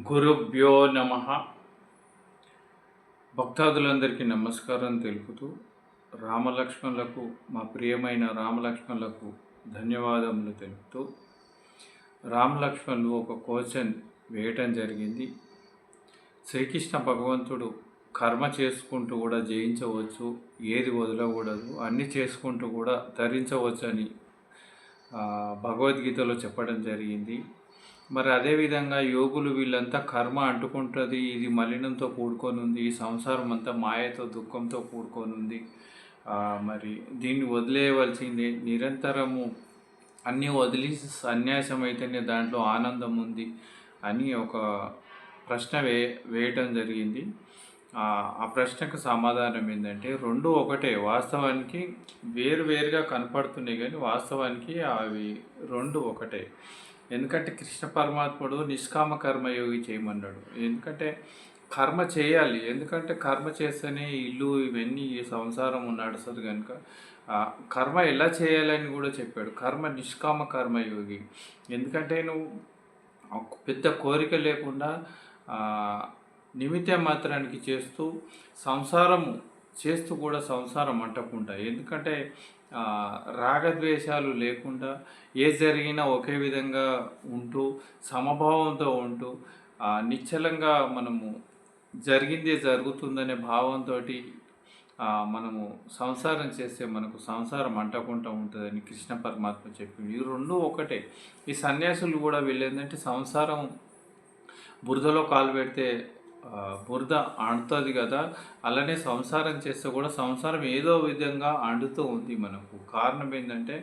గురుభ్యో నమ. భక్తాదులందరికీ నమస్కారం తెలుపుతూ రామలక్ష్మణులకు మా ప్రియమైన రామలక్ష్మణులకు ధన్యవాదములు తెలుపుతూ రామలక్ష్మణులు ఒక క్వశ్చన్ వేయటం జరిగింది. శ్రీకృష్ణ భగవంతుడు కర్మ చేసుకుంటూ కూడా జయించవచ్చు ఏది వదలకూడదు అన్నీ చేసుకుంటూ కూడా ధరించవచ్చు అని భగవద్గీతలో చెప్పడం జరిగింది. మరి అదేవిధంగా యోగులు వీళ్ళంతా కర్మ అంటుకుంటుంది ఇది మలినంతో కూడుకొని ఉంది ఈ సంసారం అంతా మాయతో దుఃఖంతో కూడుకొని ఉంది మరి దీన్ని వదిలేయవలసిందే నిరంతరము అన్నీ వదిలి సన్యాసం అయితేనే దాంట్లో ఆనందం ఉంది అని ఒక ప్రశ్న వే వేయటం జరిగింది. ఆ ఆ ప్రశ్నకు సమాధానం ఏంటంటే రెండు ఒకటే వాస్తవానికి వేరు వేరుగా కనపడుతున్నాయి కానీ వాస్తవానికి అవి రెండు ఒకటే. ఎందుకంటే కృష్ణ పరమాత్ముడు నిష్కామ కర్మయోగి చేయమన్నాడు. ఎందుకంటే కర్మ చేయాలి. ఎందుకంటే కర్మ చేస్తేనే ఇల్లు ఇవన్నీ ఈ సంసారం నడుస్తుంది కనుక కర్మ ఎలా చేయాలని కూడా చెప్పాడు. కర్మ నిష్కామ కర్మయోగి ఎందుకంటే నువ్వు ఒక పెద్ద కోరిక లేకుండా నిమిత్తం నిమిత్త మాత్రానికి చేస్తూ సంసారము చేస్తూ కూడా సంసారం అంటకుండా. ఎందుకంటే రాగద్వేషాలు లేకుండా ఏ జరిగినా ఒకే విధంగా ఉంటూ సమభావంతో ఉంటూ నిశ్చలంగా మనము జరిగిందే జరుగుతుందనే భావంతో మనము సంసారం చేస్తే మనకు సంసారం అంటకుండా ఉంటుందని కృష్ణ పరమాత్మ చెప్పింది ఈ రెండు ఒకటే. ఈ సన్యాసులు కూడా వీళ్ళేంటంటే సంసారం బురదలో కాలు పెడితే బురద అంటుతుంది కదా అలానే సంసారం చేస్తే కూడా సంసారం ఏదో విధంగా అండుతూ ఉంది మనకు. కారణం ఏంటంటే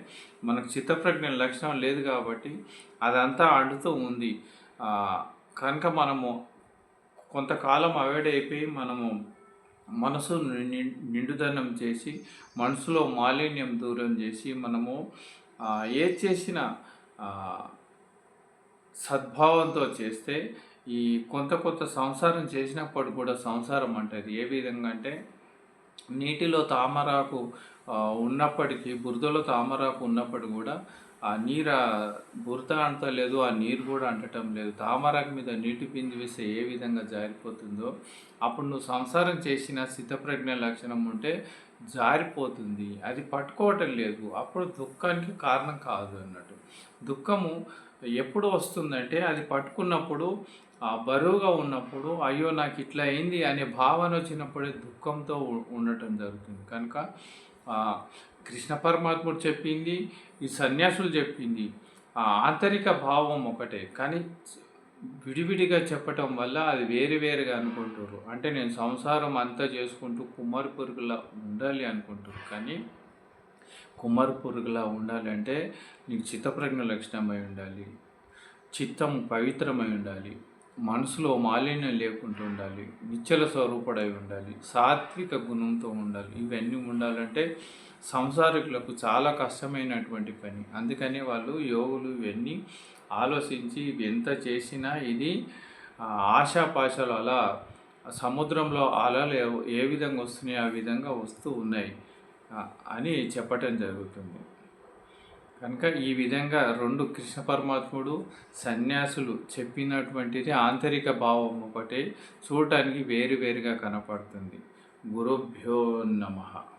మనకు చిత్తప్రజ్ఞ లక్షణం లేదు కాబట్టి అదంతా అండుతూ ఉంది. కనుక మనము కొంతకాలం అవాయిడ్ అయిపోయి మనము మనసు నిండుదనం చేసి మనసులో మాలిన్యం దూరం చేసి మనము ఏది చేసినా సద్భావంతో చేస్తే ఈ కొంత కొంత సంసారం చేసినప్పుడు కూడా సంసారం అంటది ఏ విధంగా అంటే నీటిలో తామరాకు ఉన్నప్పటికీ బురదలో తామరాకు ఉన్నప్పటికీ కూడా ఆ నీరు బురద బురద అంటలేదు ఆ నీరు కూడా అంటటం లేదు. తామరాకు మీద నీటి పిండి వేస్తే ఏ విధంగా జారిపోతుందో అప్పుడు నువ్వు సంసారం చేసిన స్థితప్రజ్ఞ లక్షణం ఉంటే జారిపోతుంది. అది పట్టుకోవటం లేదు. అప్పుడు దుఃఖానికి కారణం కాదు అన్నట్టు. దుఃఖము ఎప్పుడు వస్తుందంటే అది పట్టుకున్నప్పుడు బరువుగా ఉన్నప్పుడు అయ్యో నాకు ఇట్లా అయింది అనే భావన వచ్చినప్పుడే దుఃఖంతో ఉండటం జరుగుతుంది. కనుక కృష్ణ పరమాత్ముడు చెప్పింది ఈ సన్యాసులు చెప్పింది ఆ ఆంతరిక భావం ఒకటే. కానీ విడివిడిగా చెప్పటం వల్ల అది వేరు వేరుగా అనుకుంటారు అంటే నేను సంసారం అంతా చేసుకుంటూ కుమారి పురుగులా ఉండాలి అనుకుంటారు కానీ కుమారు పురుగులా ఉండాలంటే నీకు చిత్తప్రజ్ఞ లక్షణమై ఉండాలి చిత్తం పవిత్రమై ఉండాలి. మనసులో మాలిన్యం లేకుండా ఉండాలి నిచ్చల స్వరూపుడై ఉండాలి సాత్విక గుణంతో ఉండాలి. ఇవన్నీ ఉండాలంటే సంసారికులకు చాలా కష్టమైనటువంటి పని. అందుకని వాళ్ళు యోగులు ఇవన్నీ ఆలోచించి ఎంత చేసినా ఇది ఆశాపాశలు అలా సముద్రంలో అలలు ఏ- ఏ విధంగా వస్తున్నాయి? ఆ విధంగా వస్తూ ఉన్నాయి అని చెప్పటం జరుగుతుంది. కనుక ఈ విధంగా రెండు కృష్ణ పరమాత్ముడు సన్యాసులు చెప్పినటువంటిది ఆంతరిక భావం ఒకటే. చూడటానికి వేరు వేరుగా కనపడుతుంది. గురుభ్యో నమః.